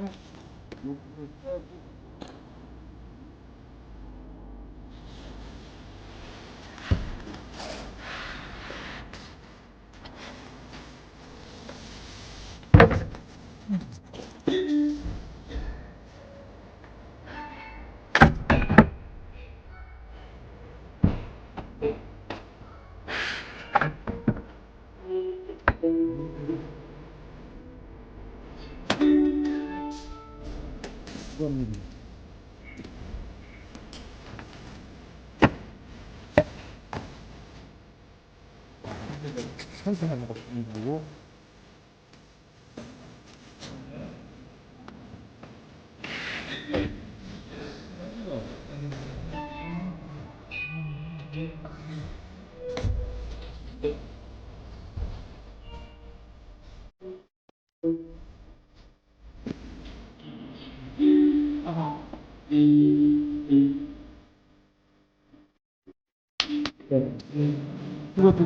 Thank 천천히 먹고 보고 네. 이거 두